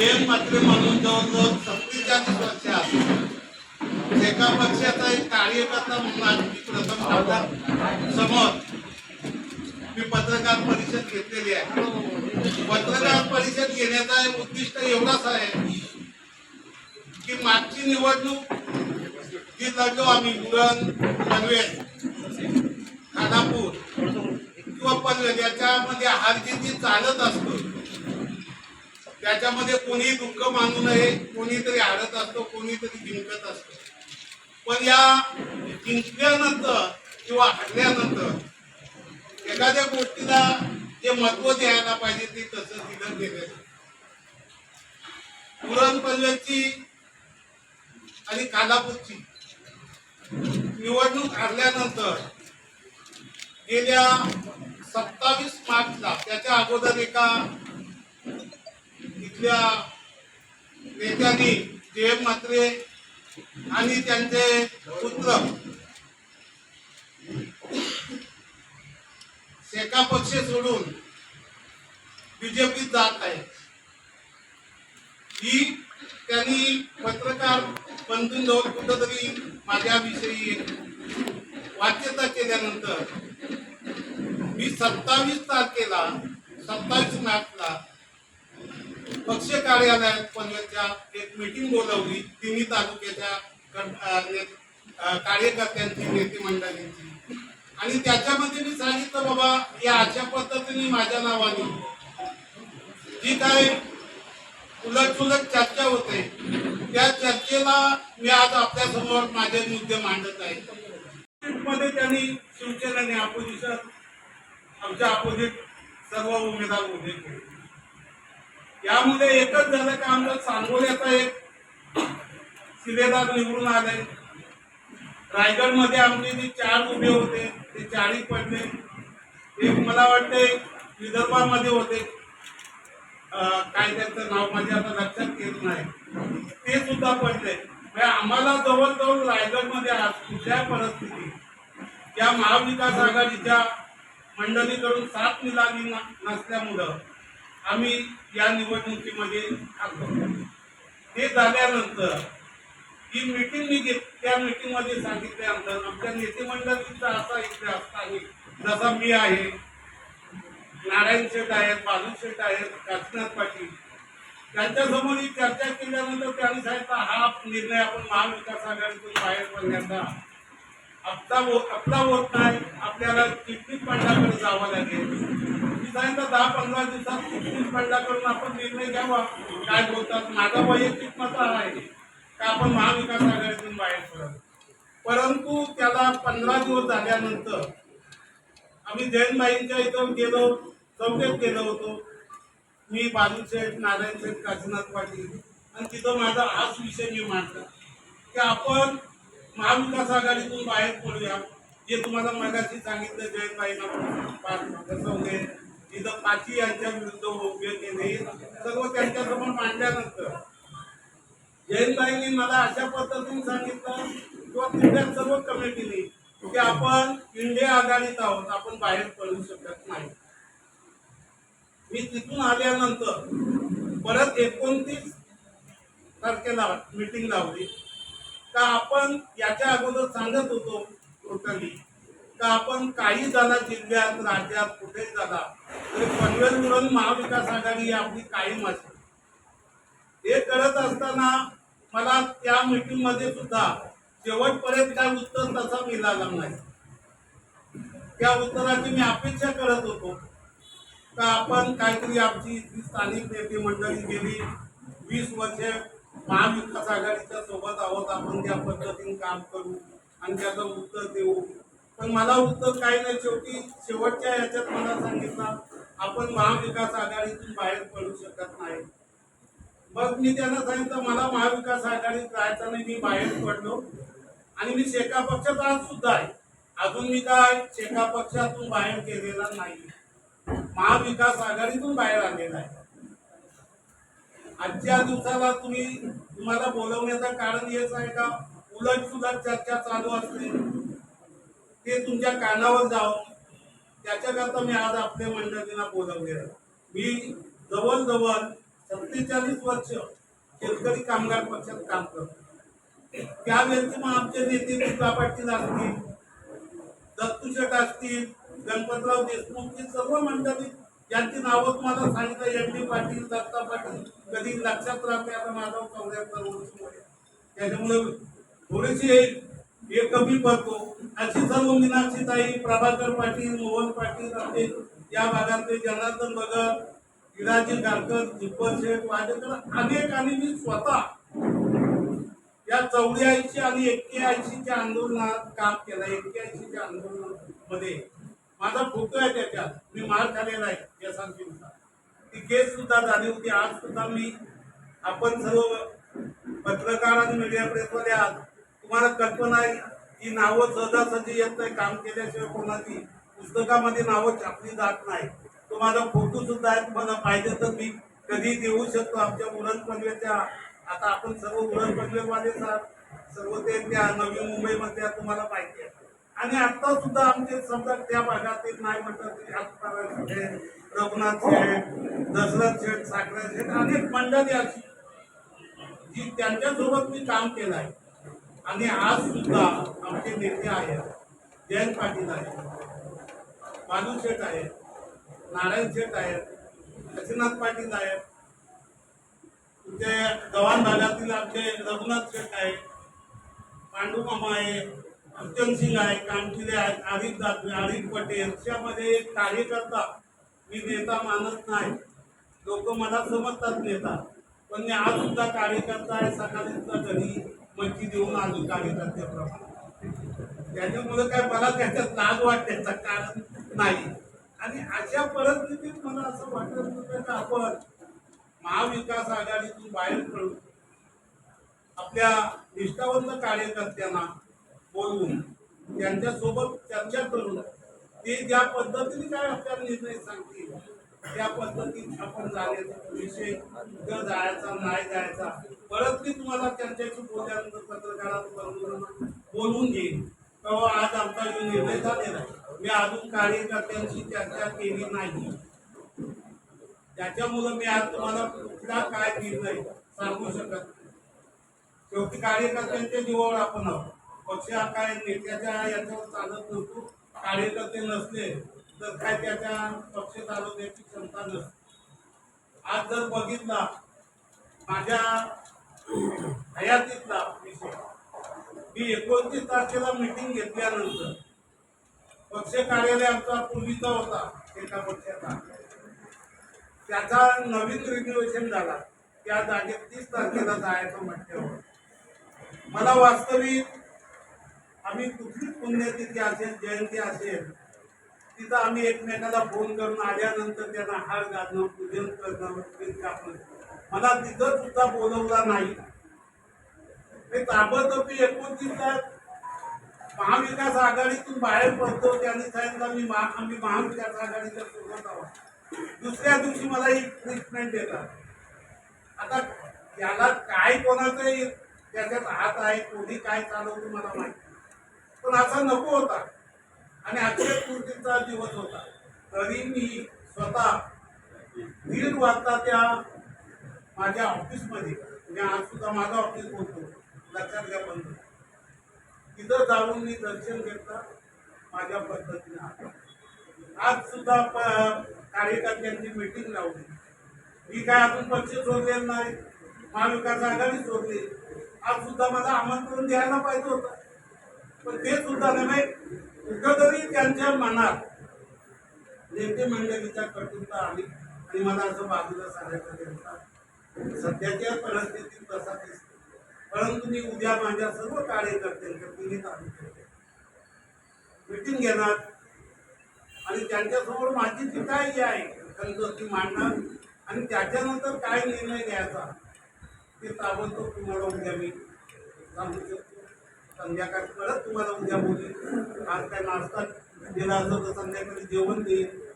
जयंत मात्रे म्हणून जवळजवळ सत्तेचाळीस असतात एका पक्षाचा एक कार्यकर्ता म्हणून आज मी प्रथम आपल्यासमोर मी पत्रकार परिषद घेतलेली आहे. पत्रकार परिषद घेण्याचा एक उद्दिष्ट एवढाच आहे की मागची निवडणूक जी लढलो आम्ही उरण पनवेल खानापूर किंवा पनवेल याच्यामध्ये हार जी चालत असतो. त्याच्यामध्ये कोणी दुःख मानू नये कोणीतरी हाडत असतो कोणीतरी जिंकत असतो. पण या जिंकल्यानंतर किंवा हरल्यानंतर एखाद्या गोष्टीला जे महत्त्व द्यायला पाहिजे ते तसं दिलं गेलं पुरण आणि कालापूरची निवडणूक हरल्यानंतर गेल्या सत्तावीस मार्चला त्याच्या अगोदर एका इथल्या नेत्यांनी जयंत म्हात्रे आणि त्यांचे पुत्र शेका पक्ष सोडून बीजेपीत जात आहेत ही त्यांनी पत्रकार बंधूंजवळ कुठंतरी माझ्याविषयी वाच्यता केल्यानंतर मी सत्तावीस तारखेला सत्तावीस मार्चला पक्ष कार्यालयात पनवेलच्या एक मीटिंग बोलवली. तिन्ही तालुक्याच्या कार्यकर्त्यांची नेते मंडळींची. आणि त्याच्यामध्ये मी सांगितलं बाबा या अशा पद्धतीने माझ्या नावाने जी काय उलट चर्चा होते त्या चर्चेला मी आज आपल्यासमोर माझे मुद्दे मांडत आहे. मध्ये त्यांनी शिवसेनेने अपोजिशन आमच्या अपोजिट सर्व उमेदवार उभे केले. यामुळे एकच झालं की आमचं सांगोल्याचा एक शिलेदार निवडून आले. रायगडमध्ये आमचे जे चार उभे होते ते चारही पडले. एक मला वाटते विदर्भामध्ये होते. काय त्यांचं नाव माझ्या आता लक्षात येत नाही. ते सुद्धा पडले. म्हणजे आम्हाला जवळजवळ रायगडमध्ये आज कुठल्या परिस्थिती? या महाविकास आघाडीच्या मंडळीकडून साथ मिळाली नसल्यामुळं. आम्ही या निवडणुकीमध्ये आलो हे झाल्यानंतर ही मीटिंग मी घेत त्या मीटिंग सांगितले सांगितल्यानंतर आमच्या नेतेमंडळाचा असा इतिहास आहे. जसा मी आहे नारायण शेठ आहेत बालू शेठ आहेत काशीनाथ पाटील. त्यांच्यासमोर ही चर्चा केल्यानंतर त्यांनी सांगितलं हा निर्णय आपण महाविकास आघाडीतून बाहेर पडण्याचा आपला आपला हो- होत नाही. आपल्याला चिटणीस पंडाकडे जावं लागेल. दिवसांचा दहा पंधरा दिवसात चिटणीस करून आपण निर्णय घ्यावा? काय बोलतात? माझा वैयक्तिक मत आहे का आपण महाविकास आघाडीतून बाहेर पडत परंतु त्याला पंधरा दिवस झाल्यानंतर आम्ही जैनबाईंच्या इथं गेलो चौकेत गेलो होतो. मी बालू शेठ नारायण शेठ काशीनाथ पाटील. आणि तिथं माझा हाच विषय मी मांडला. की आपण महाविकास आघाडीतून बाहेर पडूया. जे तुम्हाला मगाशी सांगितलं जयंतबाईंना फसवले तिथं पाची यांच्या विरुद्ध उभे केले सर्व त्यांच्यासमोर मांडल्यानंतर जयंतबाईंनी मला अशा पद्धतीने सांगितलं किंवा तिथल्या सर्व कमिटीने की आपण इंडिया आघाडीत आहोत आपण बाहेर पडू शकत नाही. मी तिथून आल्यानंतर परत एकोणतीस तारखेला मीटिंग लावली. का आपण याच्या अगोदर सांगत होतो टोटली का आपण काही झाला जिल्ह्यात राज्यात कुठेही झाला पनवेल मिळून महाविकास आघाडी आपली कायम असेल हे करत असताना मला त्या मीटिंगमध्ये सुद्धा शेवटपर्यंत काय उत्तर तसा मिळाला नाही. त्या उत्तराची मी अपेक्षा करत होतो. का आपण काहीतरी आमची जी स्थानिक नेते मंडळी गेली वीस वर्षे महाविकास आघाडीच्या सोबत आहोत आपण त्या पद्धतीने काम करू आणि त्याचं उत्तर देऊ. पण मला उत्तर काही नाही शेवटी शेवटच्या याच्यात मला सांगितलं आपण महाविकास आघाडीतून बाहेर पडू शकत नाही. मग मी त्यांना सांगितलं मला महाविकास आघाडीत राहायचं नाही मी बाहेर पडलो. आणि मी शेका पक्षात आज सुद्धा आहे. अजून मी काय शेका पक्षातून बाहेर गेलेला नाही. महाविकास आघाडीतून बाहेर आलेला आहे. आजच्या दिवसाला तुम्ही तुम्हाला बोलवण्याचं कारण हेच आहे का? उलट सुलट चर्चा चालू असते. ते तुमच्या कानावर जावं त्याच्याकरता मी आज आपल्या मंडळींना बोलवले मी जवळजवळ सत्तेचाळीस वर्ष शेतकरी कामगार पक्षात काम करतो. त्यावेळेचे मग आमचे नेते दुर्गा पाटील असतील दत्तू शेठ असतील गणपतराव देशमुख ही सर्व मंडळी ज्यांची नावं तुम्हाला सांगितलं. एम डी पाटील दत्ता पाटील कधी लक्षात राहते आता माधव चौऱ्याहत्तर त्याच्यामुळे थोडीशी हे कमी पडतो. अशी सर्व मीनाक्षीताई प्रभाकर पाटील मोहन पाटील आपले या भागातले जनार्दन भगत इराजी गारकर जिप्पर शेठ वाजेकर अनेक आणि मी स्वतः या चौऱ्याऐंशी आणि एक्क्याऐंशीच्या आंदोलनात काम केलं. एक्क्याऐंशीच्या आंदोलनामध्ये माझा फोटो आहे त्याच्यात. मी मार खाल्लेला आहे या सांगतीचा ती केस सुद्धा झाली होती. आज सुद्धा मी आपण सर्व पत्रकार आणि मीडिया प्रेसमध्ये आज तुम्हाला कल्पना आहे की नावं सहजासहजी येत नाही काम केल्याशिवाय कोणाची पुस्तकामध्ये नावं छापली जात नाही. तो माझा फोटो सुद्धा आहे तुम्हाला पाहिजे तर मी कधी देऊ शकतो. आमच्या उरण पनवेच्या आता आपण सर्व उरण पनवेवालेच सर्व ते त्या नवी मुंबईमध्ये तुम्हाला माहिती आहे. आणि आता सुद्धा आमचे समजा त्या भागातील नाही म्हटलं तरी हातपारा शेठ रघुनाथ शेठ दशरथ शेठ साखरा शेठ अनेक मंडळी अशी जी त्यांच्यासोबत मी काम केलं आहे. आणि आज सुद्धा आमचे नेते आहेत जयंत पाटील आहेत बालू शेठ आहेत नारायण शेठ आहेत काशीनाथ पाटील आहेत तुमचे गव्हाण भागातील आमचे रघुनाथ शेठ आहेत पांडुमामा आहे अर्चन सिंग आहे कामठिले आहेत आरिफ दादवे आरिफ पटेल यांच्यामध्ये एक कार्यकर्ता मी नेता मानत नाही. लोक मला समजतात नेता पण मी आज सुद्धा कार्यकर्ता आहे सकाळी घरी मच्छी देऊन आलो त्याप्रमाणे त्याच्यामुळे काय मला त्याच्यात लाज वाटण्याचं कारण नाही. आणि अशा परिस्थितीत मला असं वाटत होतं की आपण महाविकास आघाडीतून बाहेर पडू आपल्या निष्ठावंत कार्यकर्त्यांना बोलवून त्यांच्यासोबत चर्चा करून ते ज्या पद्धतीने काय आपल्याला निर्णय सांगतील त्या पद्धतीत आपण जाण्याचा विषय जायचा नाही जायचा परत मी तुम्हाला त्यांच्याशी बोलल्यानंतर पत्रकारांबरोबर बोलून घेईन. तेव्हा आज आमचा जो निर्णय झालेला आहे मी अजून कार्यकर्त्यांशी चर्चा केली नाही. त्याच्यामुळं मी आज तुम्हाला कुठला काय निर्णय सांगू शकत नाही. शेवटी कार्यकर्त्यांच्या जीवावर आपण आहोत. पक्ष हा काय नेत्याच्या याच्यावर चालत नसतो कार्यकर्ते नसले तर काय त्याच्या पक्ष चालवण्याची क्षमता नसते. आज जर बघितला माझ्या हयातीतला विषय. मी एकोणतीस तारखेला मिटिंग घेतल्यानंतर पक्ष कार्यालय आमचा पूर्वीचा होता एका पक्षाचा. त्याचा नवीन रिन्युएशन झाला. त्या जागेत तीस तारखेला जायचं म्हटल्यावर. मला वास्तविक आम्ही कुठली पुण्यतिथी असेल जयंती असेल तिथं आम्ही एकमेकाला फोन करून आल्यानंतर त्यांना हार घालणं पूजन करणं कापणं मला तिथं सुद्धा बोलवला नाही. ते ताबडतोबी एकोणतीसला महाविकास आघाडीतून बाहेर पडतो त्यांनी सांगितलं मी महा आम्ही महाविकास आघाडीच्या सोबत आहोत. दुसऱ्या दिवशी मला ही ट्रीटमेंट देतात. आता त्याला काय कोणाचं त्याच्यात हात आहे कोणी काय चालवतो मला माहिती पण असा नको होता. आणि अक्षय तृतीचा दिवस होता. तरी मी स्वतः दीड वाजता त्या माझ्या ऑफिसमध्ये मी आज सुद्धा माझं ऑफिस बोलतो लक्षात घ्या बंद तिथं जाऊन मी दर्शन घेतलं माझ्या पद्धतीने आज सुद्धा प- कार्यकर्त्यांची मीटिंग लावली. मी काय अजून पक्ष जोडलेलं नाही महाविकास आघाडी जोडली आज सुद्धा मला आमंत्रण द्यायला पाहिजे होतं. पण ते सुद्धा नव्हे कुठंतरी त्यांच्या मनात नेते मंडळीच्या कटुता आली आणि मला असं बाजूला सांगायचं त्यांचा सध्याच्या परिस्थितीत तसा दिसतो. परंतु मी उद्या माझ्या सर्व कार्यकर्त्यांच्या पिढीत मिटिंग घेणार. आणि त्यांच्यासमोर माझी जी काय जी आहे त्यांचं मांडणार आणि त्याच्यानंतर काय निर्णय घ्यायचा ते ताबडतोब तुम्हाला उद्या मी सांगू शकतो. संध्याकाळी परत तुम्हाला उद्या बोलेल आज काय नाश्ता दिला असं तर संध्याकाळी जेवण देईल.